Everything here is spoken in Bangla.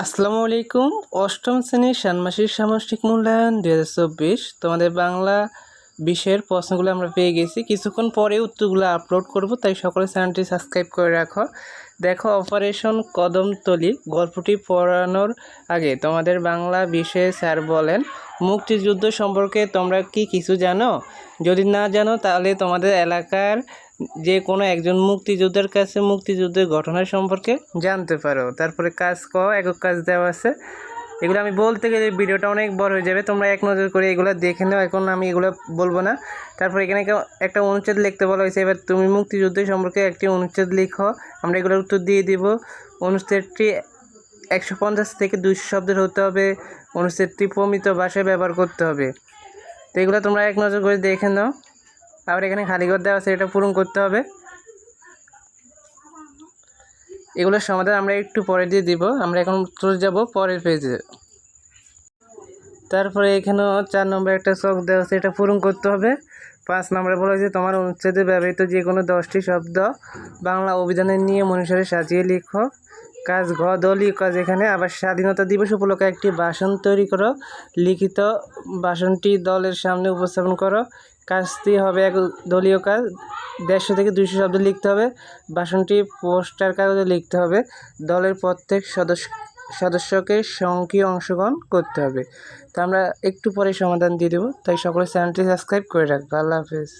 আসসালামু আলাইকুম। অষ্টম শ্রেণির ষান্মাসিক সামষ্টিক মূল্যায়ন দু হাজার চব্বিশ। তোমাদের বাংলা বিষয়ের প্রশ্নগুলো আমরা পেয়ে গেছি। কিছুক্ষণ পরে উত্তরগুলো আপলোড করব, তাই সকলে চ্যানেলটি সাবস্ক্রাইব করে রাখো। দেখো অপারেশন কদমতলি গল্পটি পড়ানোর আগে তোমাদের বাংলা বিষয়ে স্যার বলেন, মুক্তিযুদ্ধ সম্পর্কে তোমরা কি কিছু জানো? যদি না জানো, তাহলে তোমাদের এলাকার যে কোনো একজন মুক্তিযোদ্ধার কাছে মুক্তিযুদ্ধের ঘটনা সম্পর্কে জানতে পারো। তারপরে কাজ ক, একক কাজ দেওয়া আছে। এগুলো আমি বলতে গেলে ভিডিওটা অনেক বড় হয়ে যাবে। তোমরা এক নজর করে এগুলো দেখে নাও। এখন আমি এগুলো বলব না। তারপর এখানে একটা- অনুচ্ছেদ লিখতে বলা হয়েছে। এবার তুমি মুক্তিযুদ্ধ সম্পর্কে একটি অনুচ্ছেদ লিখো। আমরা এগুলোর উত্তর দিয়ে দিব। অনুচ্ছেদটি একশো পঞ্চাশ থেকে দুইশো শব্দের হতে হবে। অনুচ্ছেদটি প্রমিত ভাষায় ব্যবহার করতে হবে। তো এগুলো তোমরা এক নজর করে দেখে নাও। আবার এখানে খালি ঘর দেওয়া আছে, এটা পূরণ করতে হবে। এগুলোর সমাধান আমরা একটু পরে দিয়ে দিব। আমরা এখন চলে যাব পরের পেজে তারপরে এখানেও চার নম্বর একটা চক দেওয়া আছে, এটা পূরণ করতে হবে। পাঁচ নম্বরে বলা হয়েছে, তোমার অনুচ্ছেদে ব্যবহৃত যে কোনো দশটি শব্দ বাংলা অভিধানের নিয়ম অনুসারে সাজিয়ে লিখো। কাজ ঘ দলীয় কাজ এখানে আবার স্বাধীনতা দিবস উপলক্ষে একটি ভাষণ তৈরি করো। লিখিত ভাষণটি দলের সামনে উপস্থাপন করো। কাজটি হবে এক দলীয় কাজ। দেড়শো থেকে দুইশো শব্দ লিখতে হবে। ভাষণটি পোস্টার কাগজে লিখতে হবে। দলের প্রত্যেক সদস্য সদস্যকে সক্রিয় অংশগ্রহণ করতে হবে। তা আমরা একটু পরে সমাধান দিয়ে দেবো। তাই সকলে চ্যানেলটি সাবস্ক্রাইব করে রাখব। আল্লাহ হাফেজ।